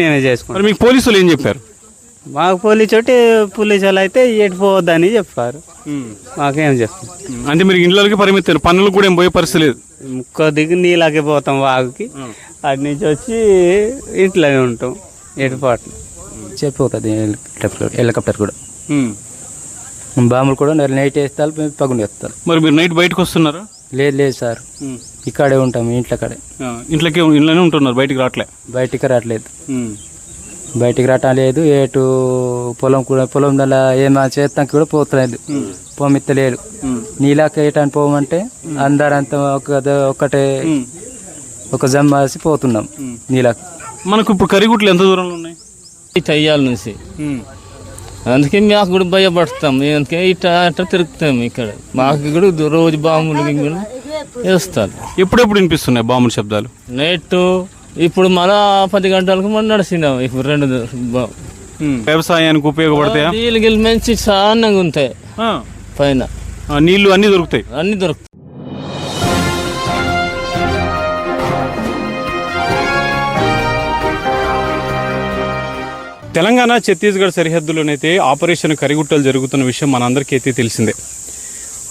మరి మీకు పోలీసులు ఏం చెప్పారు? మాకు పోలీసు చోటి పోలీసు వాళ్ళు అయితే ఎటు పోవద్దని చెప్పారు. మాకేం చెప్తాం అంటే మీరు ఇంట్లోకి పరిమితం పనులు కూడా ఏం పోయే పరిస్థితి లేదు. కొద్దిగా నీళ్ళకి పోతాం వాగుకి. అటు నుంచి వచ్చి ఇంట్లోనే ఉంటాం ఎటు చెప్పిపోతుంది హెలికాప్టర్ హెలికాప్టర్ కూడా. బాంబులు కూడా నైట్ వేస్తారు పగులు వేస్తారు. మరి మీరు నైట్ బయటకు వస్తున్నారా? లేదు లేదు సార్. ఇక్కడే ఉంటాం ఇంట్లో కాడే ఆ, ఇంట్లోకే ఇంట్లోనే ఉంటున్నారు బయటికి రావట్లే బయటికి రావట్లేదు బయటికి రావటం లేదు ఏటు పొలం కూడా పొలం దానిలో ఏమైనా చేస్తానికి కూడా పోతలేదు. పోమిత్తలేదు నీళ్ళకి ఏటాన్ని పోమంటే అందరంతా ఒక ఒకటే ఒక జమ్మాసి పోతున్నాం నీళ్ళకి మనకు ఇప్పుడు కరిగుట్లు ఎంత దూరంలో ఉన్నాయి? చెయ్యాల నుంచి. అందుకే మాకు కూడా భయపడతాం. అందుకే ఇట్లా అట్లా తిరుగుతాం ఇక్కడ. మాకు కూడా దు- రోజు బాంబులు గింగులు వేస్తారు ఎప్పుడెప్పుడు వినిపిస్తున్నాయి బాంబుల శబ్దాలు? నైట్ ఇప్పుడు మళ్ళా పది గంటలకు మనం నడిచినాం. ఇప్పుడు రెండు బా- వ్యవసాయానికి ఉపయోగపడతాయా? నీళ్ళు గిల్లు మంచి చానంగా ఉంటాయి. ఆ. పైన. ఆ, నీళ్ళు అన్నీ దొరుకుతాయి? అన్ని దొరుకుతాయి. తెలంగాణ ఛత్తీస్గఢ్ సరిహద్దులోనైతే ఆపరేషన్ కరిగుట్టలు జరుగుతున్న విషయం మనందరికీ అయితే తెలిసిందే.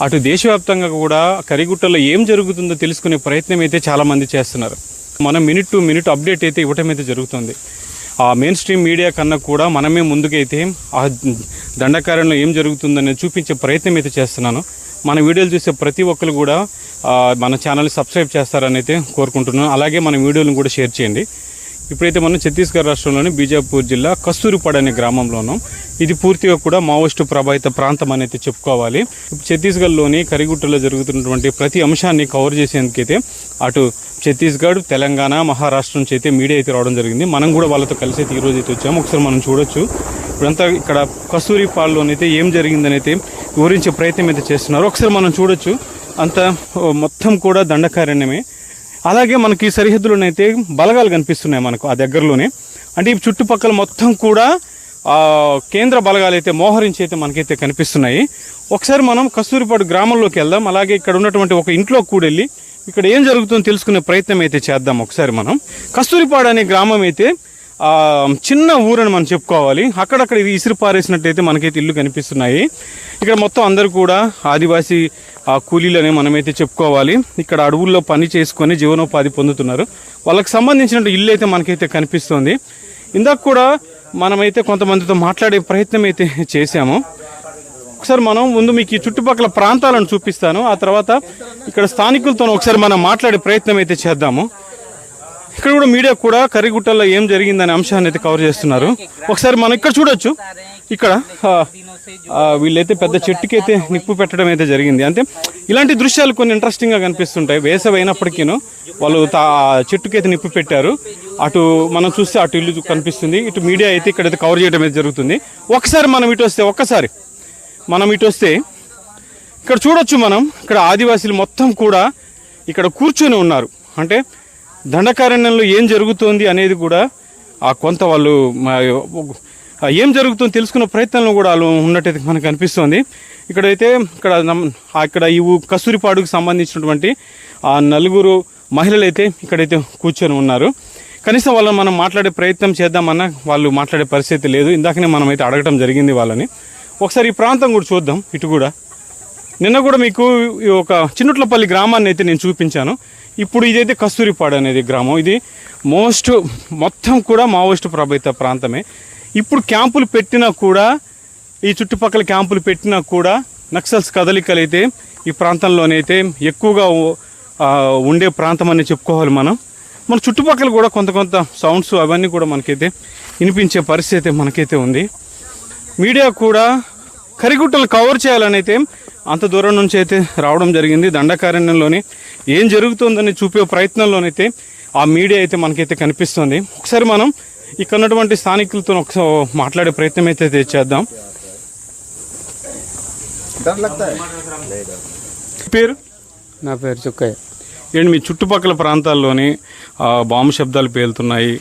అటు దేశవ్యాప్తంగా కూడా కరిగుట్టలో ఏం జరుగుతుందో తెలుసుకునే ప్రయత్నం అయితే చాలామంది చేస్తున్నారు. మనం మినిట్ టు మినిట్ అప్డేట్ అయితే ఇవ్వటం అయితే జరుగుతుంది. ఆ మెయిన్ స్ట్రీమ్ మీడియా కన్నా కూడా మనమే ముందుకైతే ఆ దండకారంలో ఏం జరుగుతుందనేది చూపించే ప్రయత్నం అయితే చేస్తున్నాను. మన వీడియోలు చూసే ప్రతి ఒక్కరు కూడా మన ఛానల్ని సబ్స్క్రైబ్ చేస్తారని అయితే కోరుకుంటున్నాను. అలాగే మన వీడియోలను కూడా షేర్ చేయండి. ఇప్పుడైతే మనం ఛత్తీస్గఢ్ రాష్ట్రంలోని బీజాపూర్ జిల్లా కస్తూరిపాడు అనే గ్రామంలో ఉన్నాం. ఇది పూర్తిగా కూడా మావోయిస్టు ప్రభావిత ప్రాంతం అనేది చెప్పుకోవాలి. ఛత్తీస్గఢ్లోని కరిగుట్టలో జరుగుతున్నటువంటి ప్రతి అంశాన్ని కవర్ చేసేందుకైతే అటు ఛత్తీస్గఢ్ తెలంగాణ మహారాష్ట్ర నుంచి అయితే మీడియా అయితే రావడం జరిగింది. మనం కూడా వాళ్ళతో కలిసి అయితే ఈరోజు అయితే వచ్చాము. ఒకసారి మనం చూడొచ్చు. ఇప్పుడంతా ఇక్కడ కస్తూరిపాడులోనైతే ఏం జరిగిందని అయితే వివరించే ప్రయత్నం అయితే చేస్తున్నారు. ఒకసారి మనం చూడొచ్చు. అంత మొత్తం కూడా దండకారణ్యమే. అలాగే మనకి సరిహద్దులోనైతే బలగాలు కనిపిస్తున్నాయి మనకు ఆ దగ్గరలోనే. అంటే ఈ చుట్టుపక్కల మొత్తం కూడా కేంద్ర బలగాలు అయితే మోహరించి అయితే మనకైతే కనిపిస్తున్నాయి. ఒకసారి మనం కస్తూరిపాడు గ్రామంలోకి వెళ్దాం. అలాగే ఇక్కడ ఉన్నటువంటి ఒక ఇంట్లో కూడా వెళ్ళి ఇక్కడ ఏం జరుగుతుందో తెలుసుకునే ప్రయత్నం అయితే చేద్దాం ఒకసారి మనం. కస్తూరిపాడు అనే గ్రామం అయితే చిన్న ఊరని మనం చెప్పుకోవాలి. అక్కడక్కడ ఇవి ఇసురు పారేసినట్టయితే మనకైతే ఇల్లు కనిపిస్తున్నాయి. ఇక్కడ మొత్తం అందరూ కూడా ఆదివాసీ ఆ కూలీలని మనమైతే చెప్పుకోవాలి. ఇక్కడ అడవుల్లో పని చేసుకొని జీవనోపాధి పొందుతున్నారు. వాళ్ళకి సంబంధించిన ఇల్లు అయితే మనకైతే కనిపిస్తుంది. ఇందాక కూడా మనమైతే కొంతమందితో మాట్లాడే ప్రయత్నం అయితే చేశాము. ఒకసారి మనం ముందు మీకు ఈ చుట్టుపక్కల ప్రాంతాలను చూపిస్తాను. ఆ తర్వాత ఇక్కడ స్థానికులతో ఒకసారి మనం మాట్లాడే ప్రయత్నం అయితే చేద్దాము. ఇక్కడ కూడా మీడియా కూడా కరిగుట్టల్లో ఏం జరిగిందనే అంశాన్ని అయితే కవర్ చేస్తున్నారు. ఒకసారి మనం ఇక్కడ చూడొచ్చు. ఇక్కడ వీళ్ళైతే పెద్ద చెట్టుకి అయితే నిప్పు పెట్టడం అయితే జరిగింది. అంటే ఇలాంటి దృశ్యాలు కొన్ని ఇంట్రెస్టింగ్గా కనిపిస్తుంటాయి. వేసవి అయినప్పటికీను వాళ్ళు తా చెట్టుకైతే నిప్పు పెట్టారు. అటు మనం చూస్తే అటు ఇల్లు కనిపిస్తుంది. ఇటు మీడియా అయితే ఇక్కడైతే కవర్ చేయడం అయితే జరుగుతుంది. ఒకసారి మనం ఇటు వస్తే ఒక్కసారి మనం ఇటు వస్తే ఇక్కడ చూడొచ్చు మనం. ఇక్కడ ఆదివాసీలు మొత్తం కూడా ఇక్కడ కూర్చొని ఉన్నారు. అంటే దండకారణ్యంలో ఏం జరుగుతోంది అనేది కూడా ఆ కొంత వాళ్ళు ఏం జరుగుతుందో తెలుసుకున్న ప్రయత్నంలో కూడా వాళ్ళు ఉన్నట్టయితే మనకు అనిపిస్తోంది. ఇక్కడైతే ఇక్కడ ఇక్కడ ఈ కస్తూరిపాడుకు సంబంధించినటువంటి ఆ నలుగురు మహిళలు అయితే ఇక్కడైతే కూర్చొని ఉన్నారు. కనీసం వాళ్ళని మనం మాట్లాడే ప్రయత్నం చేద్దామన్నా వాళ్ళు మాట్లాడే పరిస్థితి లేదు. ఇందాకనే మనం అయితే అడగటం జరిగింది వాళ్ళని. ఒకసారి ఈ ప్రాంతం కూడా చూద్దాం. ఇటు కూడా. నిన్న కూడా మీకు ఈ ఒక చిన్నట్లపల్లి గ్రామాన్ని అయితే నేను చూపించాను. ఇప్పుడు ఇదైతే కస్తూరిపాడు అనేది గ్రామం. ఇది మోస్ట్ మొత్తం కూడా మావోయిస్టు ప్రభావిత ప్రాంతమే. ఇప్పుడు క్యాంపులు పెట్టినా కూడా ఈ చుట్టుపక్కల క్యాంపులు పెట్టినా కూడా నక్సల్స్ కదలికలు అయితే ఈ ప్రాంతంలోనైతే ఎక్కువగా ఉండే ప్రాంతం అని చెప్పుకోవాలి మనం. మన చుట్టుపక్కల కూడా కొంత కొంత సౌండ్స్ అవన్నీ కూడా మనకైతే వినిపించే పరిస్థితి అయితే మనకైతే ఉంది. మీడియా కూడా కరిగుట్టలు కవర్ చేయాలని అయితే అంత దూరం నుంచి అయితే రావడం జరిగింది. దండకారణ్యంలోని ఏం జరుగుతుందని చూపే ప్రయత్నంలోనైతే ఆ మీడియా అయితే మనకైతే కనిపిస్తుంది. ఒకసారి మనం ఇక్కడ ఉన్నటువంటి స్థానికులతో ఒకసారి మాట్లాడే ప్రయత్నం అయితే చేద్దాం. పేరు? నా పేరు చుక్కయ్య. ఏంటి మీ చుట్టుపక్కల ప్రాంతాల్లోని బాంబు శబ్దాలు పేలుతున్నాయి.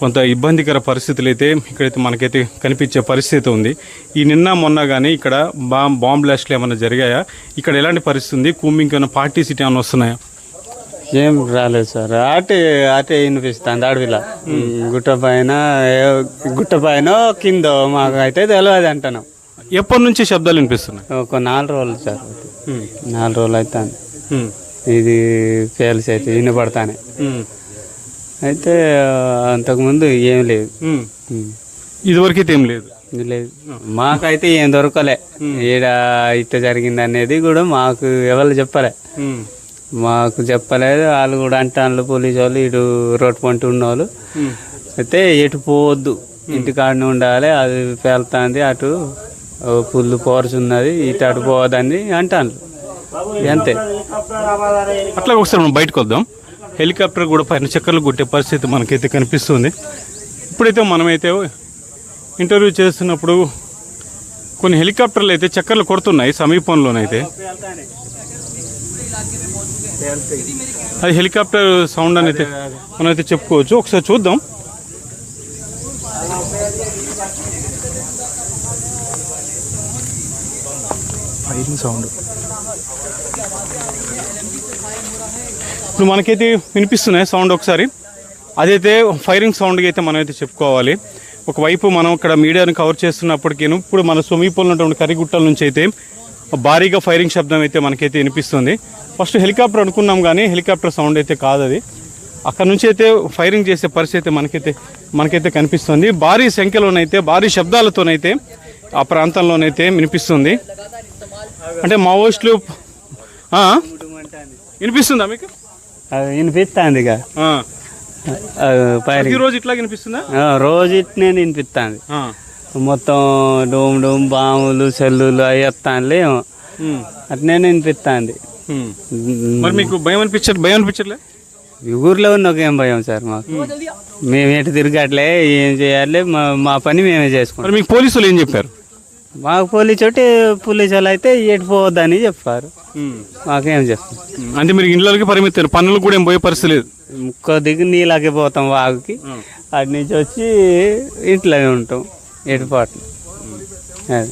కొంత ఇబ్బందికర పరిస్థితులు అయితే ఇక్కడైతే మనకైతే కనిపించే పరిస్థితి ఉంది. ఈ నిన్న మొన్న కానీ ఇక్కడ బాంబ్ బాంబ్ బ్లాస్ట్లు ఏమైనా జరిగాయా? ఇక్కడ ఎలాంటి పరిస్థితి ఉంది? కూంబింగ్ ఏమైనా పార్టీ సిటీ ఏమైనా వస్తున్నాయా? ఏం రాలేదు సార్. అటే అటే వినిపిస్తుంది అడవిలో. గుట్ట పైన గుట్ట పైన కింద మాకు అయితే తెలియదు అంటున్నాం. ఎప్పటి నుంచి శబ్దాలు వినిపిస్తున్నాయి? ఒక నాలుగు రోజులు సార్. నాలుగు రోజులు అవుతాను ఉమ్. ఇది పేల్స్ అయితే వినపడతానే. అయితే అంతకుముందు ఏం లేదు. ఇదివరకైతే ఏం లేదు. లేదు. మాకైతే ఏం దొరకలే. ఈడ ఇట్ట జరిగింది అనేది కూడా మాకు ఎవరు చెప్పలే. మాకు చెప్పలేదు. వాళ్ళు కూడా అంటాను పోలీసు వాళ్ళు ఇటు రోడ్ పంట ఉన్న వాళ్ళు ఉమ్. అయితే ఎటు పోవద్దు. ఇంటికాడనే ఉండాలి. అది పేలుతుంది. అటు పుల్లు పోర్స్ ఉన్నది ఇటు అటు పోవద్దని అంటాను అంతే. అట్లా ఒకసారి మనం బయటకు వద్దాం. హెలికాప్టర్ కూడా పైన చక్కర్లు కొట్టే పరిస్థితి మనకైతే కనిపిస్తుంది. ఇప్పుడైతే మనమైతే ఇంటర్వ్యూ చేస్తున్నప్పుడు కొన్ని హెలికాప్టర్లు అయితే చక్కర్లు కొడుతున్నాయి సమీపంలోనైతే. అది హెలికాప్టర్ సౌండ్ అని అయితే మనమైతే చెప్పుకోవచ్చు. ఒకసారి చూద్దాం. సౌండ్. ఇప్పుడు మనకైతే వినిపిస్తున్నాయి సౌండ్ ఒకసారి. అదైతే ఫైరింగ్ సౌండ్కి అయితే మనం అయితే చెప్పుకోవాలి. ఒకవైపు మనం ఇక్కడ మీడియాను కవర్ చేస్తున్నప్పటికీ ఇప్పుడు మన సమీపంలో ఉన్నటువంటి కరిగుట్టల నుంచి అయితే భారీగా ఫైరింగ్ శబ్దం అయితే మనకైతే వినిపిస్తుంది. ఫస్ట్ హెలికాప్టర్ అనుకున్నాం కానీ హెలికాప్టర్ సౌండ్ అయితే కాదు అది అక్కడ నుంచి అయితే ఫైరింగ్ చేసే పరిస్థితి అయితే మనకైతే మనకైతే కనిపిస్తుంది. భారీ సంఖ్యలోనైతే భారీ శబ్దాలతోనైతే ఆ ప్రాంతంలోనైతే వినిపిస్తుంది. అంటే మావోయిస్టులు? వినిపిస్తుందా మీకు? వినిపిస్తుంది ఇక. ప్రతిరోజు ఇట్లా వినిపిస్తుందా? రోజు ఇట్నే వినిపిస్తుంది. మొత్తం డోమ్ డోమ్ బాములు సెల్లులు అవి వస్తానులే. అట్నే వినిపిస్తుంది. మరి మీకు భయం అనిపించదు భయం అనిపించట్లే? ఊర్లో ఉన్న ఒక ఏం భయం సార్ మాకు. మేము ఎటు తిరగట్లే ఏం చేయాలి మా మా పని మేమే చేసుకుంటాం. మీకు పోలీసులు ఏం చెప్పారు? మాకు పోలీసు చోటి పోలీసు వాళ్ళు అయితే ఎటు పోవద్దని చెప్పారు. మాకేం చెప్తాం. అంటే మీరు ఇండ్లకి పరిమితారు పనులకు కూడా ఏం పోయే పరిస్థితి లేదు. ముక్క దిగి నీళ్ళకి పోతాం వాగుకి. అటు నుంచి వచ్చి ఇంట్లోనే ఉంటాం ఎటుపాట్లు అది.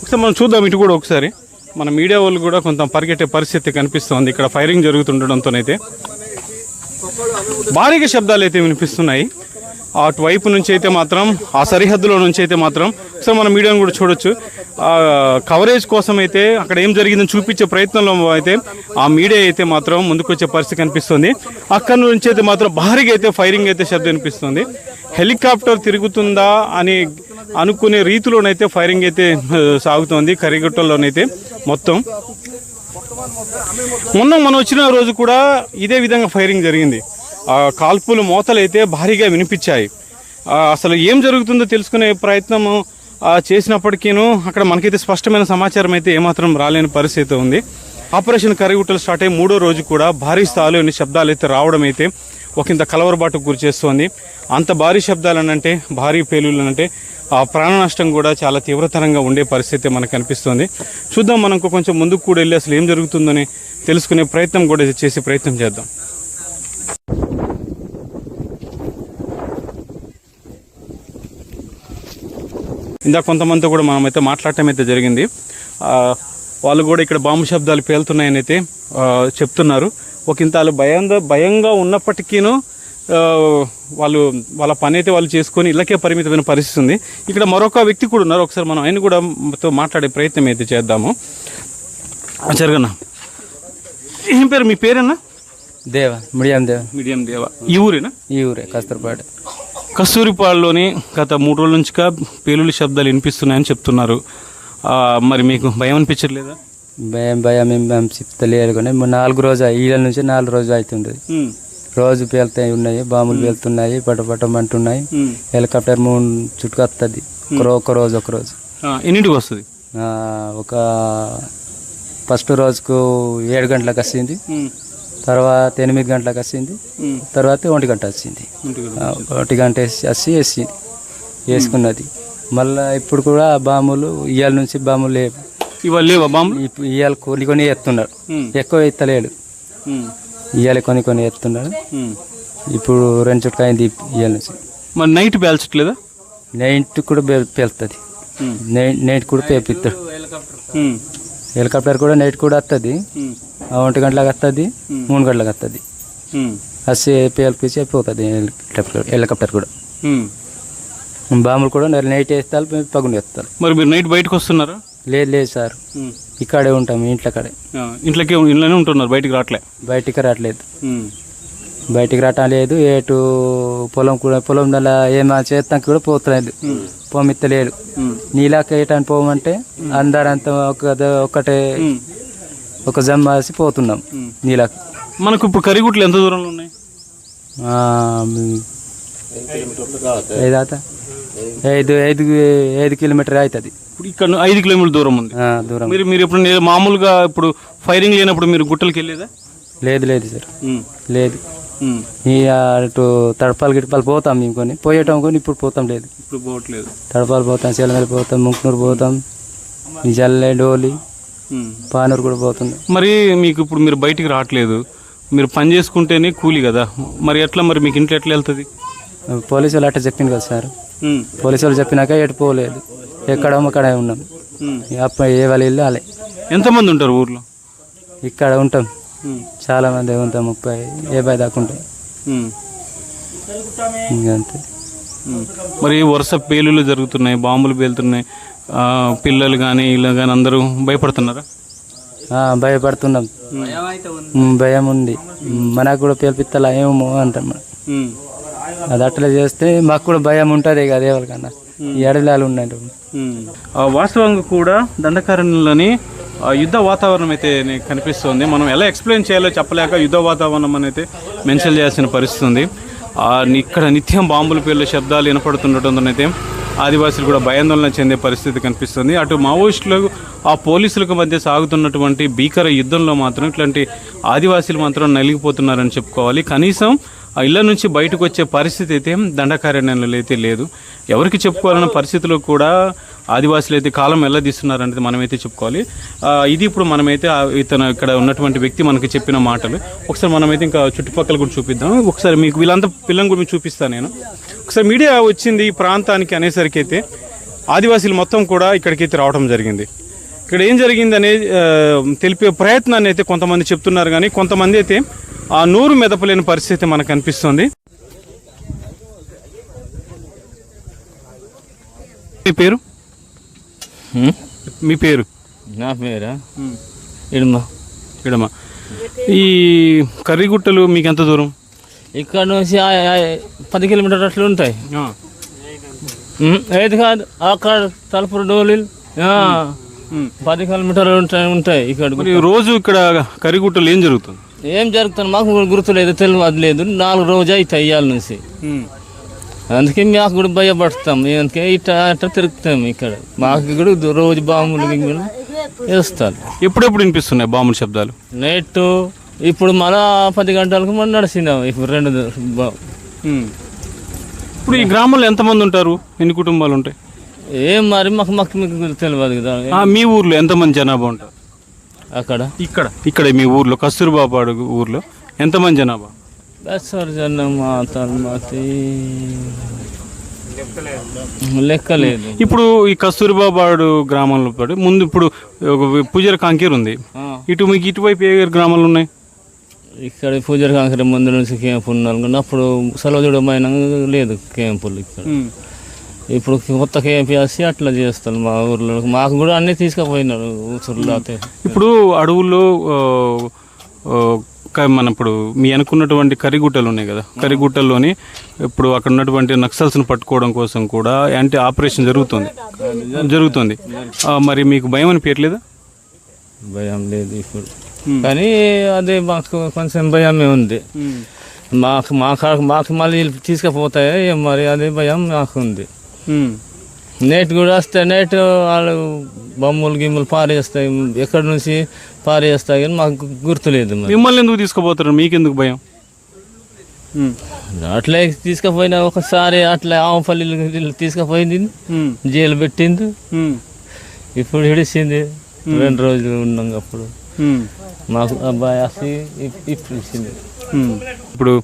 ఒకసారి మనం చూద్దాం ఇటు కూడా ఒకసారి. మన మీడియా వాళ్ళు కూడా కొంత పరిగెట్టే పరిస్థితి కనిపిస్తోంది. ఇక్కడ ఫైరింగ్ జరుగుతుండడంతోనైతే. భారీగా శబ్దాలు అయితే వినిపిస్తున్నాయి. అటువైపు నుంచి అయితే మాత్రం ఆ సరిహద్దులో నుంచి అయితే మాత్రం ఒకసారి మన మీడియాను కూడా చూడొచ్చు. కవరేజ్ కోసం అయితే అక్కడ ఏం జరిగిందని చూపించే ప్రయత్నంలో అయితే ఆ మీడియా అయితే మాత్రం ముందుకొచ్చే పరిస్థితి కనిపిస్తుంది. అక్కడ నుంచి అయితే మాత్రం భారీగా అయితే ఫైరింగ్ అయితే శబ్దం వినిపిస్తుంది. హెలికాప్టర్ తిరుగుతుందా అని అనుకునే రీతిలోనైతే ఫైరింగ్ అయితే సాగుతోంది కరిగుట్టల్లోనైతే మొత్తం. మొన్న మనం వచ్చిన రోజు కూడా ఇదే విధంగా ఫైరింగ్ జరిగింది. కాల్పులు మోతలు అయితే భారీగా వినిపించాయి. అసలు ఏం జరుగుతుందో తెలుసుకునే ప్రయత్నం చేసినప్పటికీను అక్కడ మనకైతే స్పష్టమైన సమాచారం అయితే ఏమాత్రం రాలేని పరిస్థితి ఉంది. ఆపరేషన్ కరిగుట్టలు స్టార్ట్ అయ్యి మూడో రోజు కూడా భారీ స్థాయిలోని శబ్దాలు అయితే రావడం అయితే ఒకంత కలవరబాటుకు గురి చేస్తోంది. అంత భారీ శబ్దాలనంటే భారీ పేలుళ్ళు అనంటే ఆ ప్రాణ నష్టం కూడా చాలా తీవ్రతరంగా ఉండే పరిస్థితి మనకు కనిపిస్తుంది. చూద్దాం మనకు కొంచెం ముందుకు కూడా వెళ్ళి అసలు ఏం జరుగుతుందని తెలుసుకునే ప్రయత్నం కూడా చేసే ప్రయత్నం చేద్దాం. ఇందాక కొంతమందితో కూడా మనం అయితే మాట్లాడటం అయితే జరిగింది. వాళ్ళు కూడా ఇక్కడ బాంబు శబ్దాలు పేలుతున్నాయని అయితే చెప్తున్నారు. ఒక ఇంత వాళ్ళు భయంగా భయంగా ఉన్నప్పటికీను వాళ్ళు వాళ్ళ పని అయితే వాళ్ళు చేసుకొని ఇళ్ళకే పరిమితమైన పరిస్థితి ఉంది. ఇక్కడ మరొక వ్యక్తి కూడా ఉన్నారు. ఒకసారి మనం ఆయన కూడా తో మాట్లాడే ప్రయత్నం అయితే చేద్దాము. జరగనా? ఏం పేరు? మీ పేరేనా? దేవ ముడియం దేవ. మీడియం దేవ. ఈ ఊరేనా? ఈ ఊరే కస్తూర్పాడు కస్తూరిపాడులోని గత మూడు రోజుల నుంచిగా పేలుల శబ్దాలు వినిపిస్తున్నాయని చెప్తున్నారు. మరి మీకు భయం అనిపించట్లేదా? భయం భయం ఏం భయం చెప్తలేదు కానీ నాలుగు రోజు ఈల నుంచి నాలుగు రోజు అవుతుంది. రోజు పేలుతాయి ఉన్నాయి బాంబులు పేలుతున్నాయి పట పట్టమంటున్నాయి హెలికాప్టర్ మూడు చుట్టుకు వస్తుంది ఒక రోజు ఒక రోజు. ఎన్నింటికి వస్తుంది? ఒక ఫస్ట్ రోజుకు ఏడు గంటలకు వచ్చింది తర్వాత ఎనిమిది గంటలకు వచ్చింది. తర్వాత ఒంటి గంట వచ్చింది. ఒంటి గంట వేసి వచ్చి వేసింది. వేసుకున్నది. మళ్ళా ఇప్పుడు కూడా బాంబులు ఇవాళ నుంచి బాంబులు లేవు. ఇవాళ లేవా బాంబులు? ఇవాళ కొన్ని కొన్ని ఎత్తున్నాడు ఎక్కువ ఎత్తలేడు. ఇవాళ కొన్ని కొన్ని ఎత్తున్నాడు ఇప్పుడు రెండు చుట్టూ అయింది ఇవాళ నుంచి. మరి నైట్ పేల్చట్లేదా? నైట్ కూడా పేలుతుంది. నైట్ నైట్ కూడా పేపిస్తాడు హెలికాప్టర్ కూడా నైట్ కూడా వస్తుంది ఒంటి గంటలకు వస్తుంది మూడు గంటలకు వస్తుంది వచ్చి పేల్పించి పోతుంది హెలికాప్టర్ హెలికాప్టర్ కూడా. బాంబులు కూడా నైట్ వేస్తారు పగుండి వేస్తారు. మరి మీరు నైట్ బయటకు వస్తున్నారా? లేదు లేదు సార్. ఇక్కడే ఉంటాం ఇంట్లో కడే. ఇంట్లోకి ఇంట్లోనే ఉంటున్నారు బయటికి రావట్లే బయటికి రావట్లేదు బయటికి రావటం లేదు ఎటు పొలం కూడా పొలం నెల ఏమైనా చేస్తానికి కూడా పోతలేదు. పోమిత్తలేడు ఉమ్, నీలాక ఏటాన్ని పోమంటే అందరంతా ఒక ఒకటే ఒక జమ్మ వేసి పోతున్నాం. నీలాకి మనకు ఇప్పుడు కరిగుట్లు ఎంత దూరంలో ఉన్నాయి? ఐదాత ఐదు ఐదు ఐదు కిలోమీటర్ అవుతుంది. ఇప్పుడు ఇక్కడ ఐదు కిలోమీటర్ల దూరం ఉంది. దూరం. మీరు మీరు ఇప్పుడు మామూలుగా ఇప్పుడు ఫైరింగ్ లేనప్పుడు మీరు గుట్టలకి వెళ్ళేదా లేదు లేదు సార్. లేదు. అటు తడపాలు గిడపాలు పోతాం ఇంకొని పోయేటం కొని ఇప్పుడు పోతాం లేదు. ఇప్పుడు పోవట్లేదు. తడపాలు పోతాం చీలమేర పోతాం ముక్నూరు పోతాం. జల్లె డోలి. పానూరు కూడా పోతున్నాం మరి మీకు ఇప్పుడు మీరు బయటికి రావట్లేదు. మీరు పని చేసుకుంటేనే కూలి కదా. మరి ఎట్లా మరి మీకు ఇంట్లో ఎట్లా వెళ్తుంది? పోలీసు వాళ్ళు అట్లా చెప్పింది కదా సార్. పోలీసు వాళ్ళు చెప్పినాక ఎటు పోలేదు. ఎక్కడ అక్కడ ఉన్నాం. ఏ వాళ్ళు వెళ్ళి వాళ్ళే. ఎంతమంది ఉంటారు ఊర్లో? ఇక్కడ ఉంటాం. ఉమ్, చాలా మంది ఉంటాం ముప్పై యాభై దాకా ఉంటాం. ఉమ్, ఇంకా అంతే. ఉమ్. మరి వరుస పేలులు జరుగుతున్నాయి బాంబులు పేలుతున్నాయి. పిల్లలు కానీ ఇలా కానీ అందరూ భయపడుతున్నారా? భయపడుతున్నాం. భయం ఉంది. మనకు కూడా పిలిపిత్తలా ఏమో అంటాం అది అట్లా చేస్తే మాకు కూడా భయం ఉంటుంది కదా ఎవరికన్నా ఈ అడవిలాలు ఉన్నాయి వాస్తవంగా కూడా దండకారణ్యంలోని యుద్ధ వాతావరణం అయితే కనిపిస్తుంది. మనం ఎలా ఎక్స్ప్లెయిన్ చేయాలో చెప్పలేక యుద్ధ వాతావరణం అని అయితే మెన్షన్ చేయాల్సిన పరిస్థితి ఉంది. ఇక్కడ నిత్యం బాంబుల పేర్ల శబ్దాలు వినపడుతుండటంతో అయితే ఆదివాసులు కూడా భయాందోళన చెందే పరిస్థితి కనిపిస్తుంది. అటు మావోయిస్టులు ఆ పోలీసులకు మధ్య సాగుతున్నటువంటి భీకర యుద్ధంలో మాత్రం ఇట్లాంటి ఆదివాసీలు మాత్రం నలిగిపోతున్నారని చెప్పుకోవాలి. కనీసం ఇళ్ళ నుంచి బయటకు వచ్చే పరిస్థితి అయితే దండకారణ్యంలో అయితే లేదు. ఎవరికి చెప్పుకోవాలన్న పరిస్థితుల్లో కూడా ఆదివాసులు అయితే కాలం వెళ్ళదీస్తున్నారనేది మనమైతే చెప్పుకోవాలి. ఇది ఇప్పుడు మనమైతే ఇతను ఇక్కడ ఉన్నటువంటి వ్యక్తి మనకి చెప్పిన మాటలు. ఒకసారి మనమైతే ఇంకా చుట్టుపక్కల కూడా చూపిద్దాం. ఒకసారి మీకు వీళ్ళంతా పిల్లలు కూడా మీకు చూపిస్తాను నేను. ఒకసారి మీడియా వచ్చింది ఈ ప్రాంతానికి అనేసరికి అయితే ఆదివాసీలు మొత్తం కూడా ఇక్కడికైతే రావడం జరిగింది. ఇక్కడ ఏం జరిగిందనే తెలిపే ప్రయత్నాన్ని అయితే కొంతమంది చెప్తున్నారు. కానీ కొంతమంది అయితే ఆ నూరు మెదపలేని పరిస్థితి మనకు కనిపిస్తుంది మీ పేరు? మీ పేరు? నా పేరా? ఇడుమా. ఇడమ. ఈ కర్రిగుట్టలు మీకు ఎంత దూరం? ఇక్కడ నుంచి పది కిలోమీటర్లు అట్లా ఉంటాయి. ఏది కాదు అక్కడ తలుపురు ఆ, ఉమ్. పది కిలోమీటర్లు ఉంటాయి ఉంటాయి ఇక్కడ రోజు ఇక్కడ కర్రిగుట్టలు ఏం జరుగుతుంది? ఏం జరుగుతుంది మాకు గుర్తులేదు తెలియదు లేదు. నాలుగు రోజు అవుతాయి ఇవాళ నుంచి అందుకే మాకు కూడా భయపడతాం. అందుకే ఇట్లా అట్లా తిరుగుతాం ఇక్కడ. మాకు కూడా రోజు బాంబులు వేస్తారు. ఎప్పుడెప్పుడు వినిపిస్తున్నాయి బాంబుల శబ్దాలు? నైట్ ఇప్పుడు మళ్ళా పది గంటలకు మనం నడిచినాం. ఇప్పుడు రెండు ఇప్పుడు ఈ గ్రామంలో ఎంతమంది ఉంటారు? ఎన్ని కుటుంబాలు ఉంటాయి? ఏం మరి మాకు మాకు మీకు తెలియదు కదా. మీ ఊర్లో ఎంతమంది జనాభా ఉంటారు? అక్కడ. ఇక్కడ. ఇక్కడ మీ ఊర్లో కస్తూర్బాపాడు ఊర్లో. ఎంతమంది జనాభా? బెస్సర్జన మాతల్మతి లెక్కలేదు. ఇప్పుడు ఈ కస్తూర్బాపాడు గ్రామంలో పడి ముందు ఇప్పుడు ఒక పూజారి కాంకీర్ ఉంది. ఇటు మీకు ఇటువైపు ఏ గ్రామాలు ఉన్నాయి? ఇక్కడ పూజారి కాంకర ముందు నుంచి క్యాంపు ఉన్నాను అప్పుడు సెలవుజుడమైన లేదు క్యాంపులు ఇక్కడ. ఇప్పుడు కొత్త వేసి అట్లా చేస్తారు మా ఊర్లో. మాకు కూడా అన్నీ తీసుకుపోయినారు ఊసుర్లో అయితే ఇప్పుడు అడవుల్లో మన ఇప్పుడు మీ అనుకున్నటువంటి కరిగుట్టలు ఉన్నాయి కదా. కరిగుట్టల్లోని ఇప్పుడు అక్కడ ఉన్నటువంటి నక్సల్స్ని పట్టుకోవడం కోసం కూడా యాంటీ ఆపరేషన్ జరుగుతుంది. జరుగుతుంది. మరి మీకు భయం అనిపించట్లేదా? భయం లేదు ఇప్పుడు. కానీ అదే మాకు కొంచెం భయమే ఉంది. మాకు మాకు మాకు మళ్ళీ తీసుకుపోతాయి మరి అదే భయం మాకు ఉంది నేట్ కూడా వస్తే నేట్ వాళ్ళు బొమ్మలు గిమ్మలు పారేస్తాయి ఎక్కడి నుంచి పారేస్తాయి కానీ మాకు గుర్తులేదు మిమ్మల్ని ఎందుకు తీసుకుపోతారు? మీకెందుకు భయం? అట్లే తీసుకుపోయిన ఒకసారి అట్లా ఆమపల్లి తీసుకుపోయింది. జైలు పెట్టింది. ఇప్పుడు hiడిసింది రెండు రోజులు ఉన్నాం అప్పుడు. మాకు అబ్బాయి ఇప్- ఇప్పుడు ఇచ్చింది ఇప్పుడు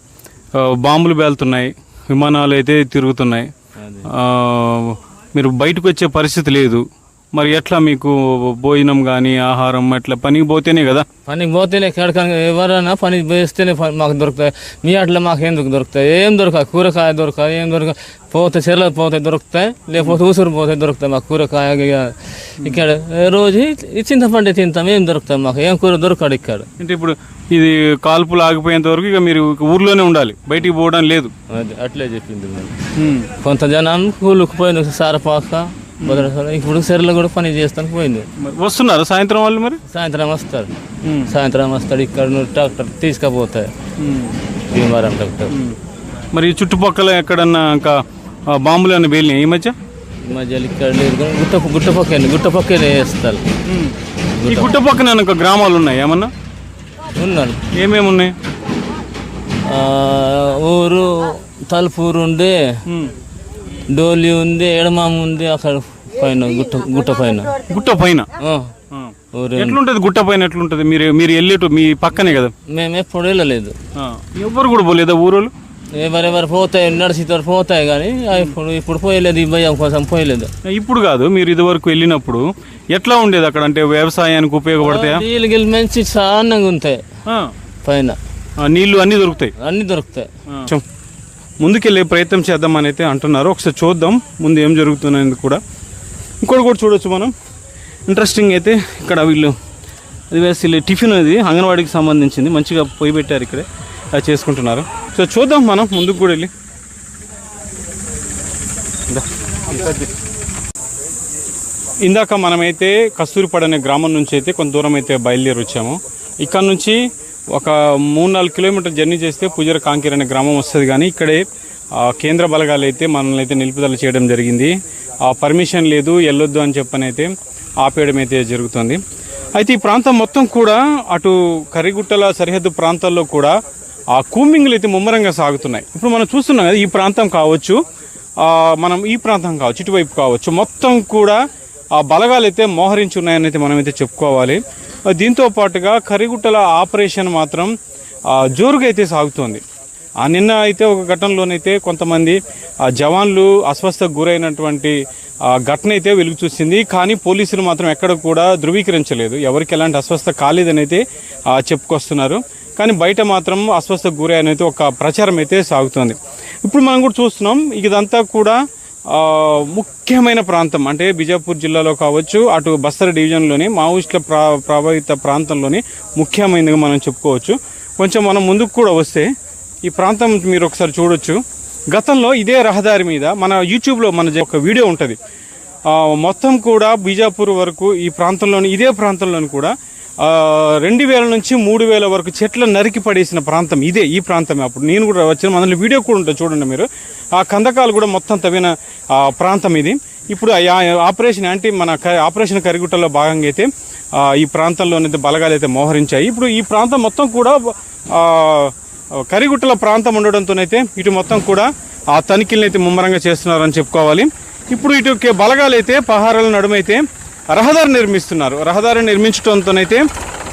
బాంబులు పేలుతున్నాయి విమానాలు అయితే తిరుగుతున్నాయి. మీరు బయటకు వచ్చే పరిస్థితి లేదు. మరి ఎట్లా మీకు భోజనం కానీ ఆహారం అట్లా పనికి పోతేనే కదా? పనికి పోతేనే ఎక్కడికైనా ఎవరైనా పని వేస్తేనే పని మాకు దొరుకుతాయి. మీ అట్లా మాకు ఎందుకు దొరుకుతాయి? ఏం దొరకాయి కూరగాయ దొరకాయి ఏం దొరక పోతే చెర్ల పోతే దొరుకుతాయి లేకపోతే ఊసురు పోతే దొరుకుతాయి మాకు కూరగాయ గిగ. ఇక్కడ రోజు చింతపండు తింటాం ఏం దొరుకుతాయి మాకు? ఏం కూర దొరకడు ఇక్కడ. అంటే ఇప్పుడు ఇది కాల్పులు ఆగిపోయేంత వరకు ఇక మీరు ఊర్లోనే ఉండాలి బయటికి పోవడం లేదు. అది అట్లే చెప్పింది కొంత జనం కూలికి పోయింది సారపాక ఇప్పుడు చెర్లు కూడా పని చేస్తాను పోయింది. వస్తున్నారు సాయంత్రం వాళ్ళు మరి? సాయంత్రం వస్తారు. సాయంత్రం వస్తాడు ఇక్కడ నుండి ట్రాక్టర్ తీసుకుపోతాయి భీమవరం ట్రాక్టర్. మరి ఈ చుట్టుపక్కల ఎక్కడన్నా ఇంకా బాంబులు అన్న పేలినాయి ఈ మధ్య? ఈ మధ్యలో ఇక్కడ గుట్ట గుట్ట పక్కనే గుట్ట పక్కనే వేస్తారు. ఈ గుట్ట పక్కన ఇంకా గ్రామాలు ఉన్నాయి ఏమన్నా? ఉన్నారు ఏమేమి ఉన్నాయి? ఊరు తలుపూరు ఉంది డోలి ఉంది ఎడమామ ఉంది అక్కడ పైన గుట్ట గుట్ట పైన. గుట్ట పైన? ఎట్లుంటది గుట్ట పైన ఎట్లుంటది? మీరు మీరు వెళ్ళేటు మీ పక్కనే కదా? మేము ఎప్పుడు వెళ్ళలేదు. ఆ. ఎవ్వరు కూడా పోలేదా ఊరోళ్ళు? ఎవరెవరు పోతాయి నడిచితో పోతాయి కానీ ఇప్పుడు ఇప్పుడు పోయలేదు ఈ భయం కోసం పోయలేదు. ఇప్పుడు కాదు మీరు ఇదివరకు వెళ్ళినప్పుడు ఎట్లా ఉండేది అక్కడ? అంటే వ్యవసాయానికి ఉపయోగపడతాయా? నీళ్ళు గిల్లు మంచి చాన్నగా ఉంటాయి. పైన. ఆ, నీళ్ళు అన్నీ దొరుకుతాయి? అన్నీ దొరుకుతాయి. ముందుకెళ్ళే ప్రయత్నం చేద్దామని అయితే అంటున్నారు. ఒకసారి చూద్దాం ముందు ఏం జరుగుతున్నది కూడా. ఇంకోటి కూడా చూడొచ్చు మనం. ఇంట్రెస్టింగ్ అయితే ఇక్కడ వీళ్ళు అది వీళ్ళు టిఫిన్ అది అంగన్వాడికి సంబంధించింది. మంచిగా పొయ్యి పెట్టారు ఇక్కడే. అది చేసుకుంటున్నారు. సో చూద్దాం మనం ముందుకు కూడా వెళ్ళి. ఇందాక మనమైతే కస్తూరిపడ అనే గ్రామం నుంచి అయితే కొంత దూరం అయితే బయలుదేరి వచ్చాము. ఇక్కడ నుంచి ఒక మూడు నాలుగు కిలోమీటర్ జర్నీ చేస్తే పూజర కాంకీర్ అనే గ్రామం వస్తుంది కానీ ఇక్కడే కేంద్ర బలగాలు అయితే మనల్ని అయితే నిలుపుదల చేయడం జరిగింది. ఆ పర్మిషన్ లేదు వెళ్ళొద్దు అని చెప్పని అయితే ఆపేయడం అయితే జరుగుతుంది. అయితే ఈ ప్రాంతం మొత్తం కూడా అటు కరిగుట్టల సరిహద్దు ప్రాంతాల్లో కూడా ఆ కూమింగ్లు అయితే ముమ్మరంగా సాగుతున్నాయి. ఇప్పుడు మనం చూస్తున్నాం కదా ఈ ప్రాంతం కావచ్చు మనం ఈ ప్రాంతం కావచ్చు ఇటువైపు కావచ్చు మొత్తం కూడా ఆ బలగాలు అయితే మోహరించి ఉన్నాయని అయితే మనమైతే చెప్పుకోవాలి. దీంతో పాటుగా కరిగుట్టల ఆపరేషన్ మాత్రం జోరుగా అయితే సాగుతోంది. ఆ నిన్న అయితే ఒక ఘటనలోనైతే కొంతమంది జవాన్లు అస్వస్థకు గురైనటువంటి ఘటన అయితే వెలుగు చూసింది. కానీ పోలీసులు మాత్రం ఎక్కడ కూడా ధృవీకరించలేదు. ఎవరికి ఎలాంటి అస్వస్థ కాలేదని అయితే చెప్పుకొస్తున్నారు. కానీ బయట మాత్రం అస్వస్థకు గురయ్యని అయితే ఒక ప్రచారం అయితే సాగుతోంది. ఇప్పుడు మనం కూడా చూస్తున్నాం ఇదంతా కూడా ముఖ్యమైన ప్రాంతం. అంటే బిజాపూర్ జిల్లాలో కావచ్చు అటు బస్తర్ డివిజన్లోని మావోయిస్టుల ప్రా ప్రభావిత ప్రాంతంలోని ముఖ్యమైనది మనం చెప్పుకోవచ్చు. కొంచెం మనం ముందుకు కూడా వస్తే ఈ ప్రాంతం మీరు ఒకసారి చూడొచ్చు. గతంలో ఇదే రహదారి మీద మన యూట్యూబ్లో మన ఒక వీడియో ఉంటుంది. మొత్తం కూడా బీజాపూర్ వరకు ఈ ప్రాంతంలోని ఇదే ప్రాంతంలోని కూడా రెండు వేల నుంచి మూడు వేల వరకు చెట్ల నరికి పడేసిన ప్రాంతం ఇదే ఈ ప్రాంతమే. అప్పుడు నేను కూడా వచ్చిన మనల్ని వీడియో కూడా ఉంటుంది చూడండి మీరు. ఆ కందకాలు కూడా మొత్తం తవ్విన ప్రాంతం ఇది. ఇప్పుడు ఆ ఆపరేషన్ అంటే మన క- ఆపరేషన్ కరిగుట్టలో భాగంగా అయితే ఈ ప్రాంతంలోనైతే బలగాలు అయితే మోహరించాయి. ఇప్పుడు ఈ ప్రాంతం మొత్తం కూడా కరిగుట్టల ప్రాంతం ఉండడంతోనైతే ఇటు మొత్తం కూడా ఆ తనిఖీలను అయితే ముమ్మరంగా చేస్తున్నారని చెప్పుకోవాలి. ఇప్పుడు ఇటు బలగాలైతే పహారాల నడుమైతే రహదారి నిర్మిస్తున్నారు. రహదారి నిర్మించడంతోనైతే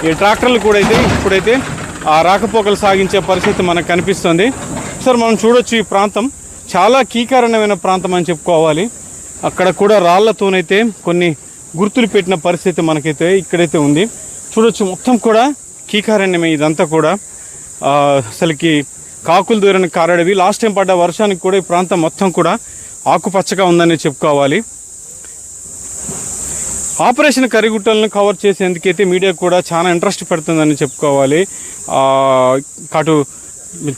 ఈ ట్రాక్టర్లు కూడా అయితే ఇప్పుడైతే ఆ రాకపోకలు సాగించే పరిస్థితి మనకు కనిపిస్తుంది. సార్ మనం చూడొచ్చు ఈ ప్రాంతం చాలా కీకారణమైన ప్రాంతం అని చెప్పుకోవాలి. అక్కడ కూడా రాళ్ళతోనైతే కొన్ని గుర్తులు పెట్టిన పరిస్థితి మనకైతే ఇక్కడైతే ఉంది. చూడొచ్చు మొత్తం కూడా కీకారణ్యమే ఇదంతా కూడా. అసలుకి కాకులు దూరిన కారడవి. లాస్ట్ టైం పడ్డ వర్షానికి కూడా ఈ ప్రాంతం మొత్తం కూడా ఆకుపచ్చగా ఉందని చెప్పుకోవాలి. ఆపరేషన్ కరిగుట్టలను కవర్ చేసేందుకైతే మీడియా కూడా చాలా ఇంట్రెస్ట్ పెడుతుందని చెప్పుకోవాలి. అటు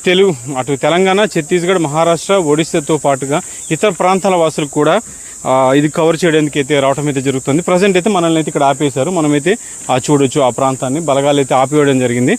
తెలుగు అటు తెలంగాణ ఛత్తీస్గఢ్ మహారాష్ట్ర ఒడిశాతో పాటుగా ఇతర ప్రాంతాల వాసులు కూడా ఇది కవర్ చేయడానికి అయితే రావటం అయితే జరుగుతుంది. ప్రజెంట్ అయితే మనల్ని అయితే ఇక్కడ ఆపేశారు. మనమైతే ఆ చూడొచ్చు ఆ ప్రాంతాన్ని. బలగాలు అయితే ఆపివేయడం జరిగింది.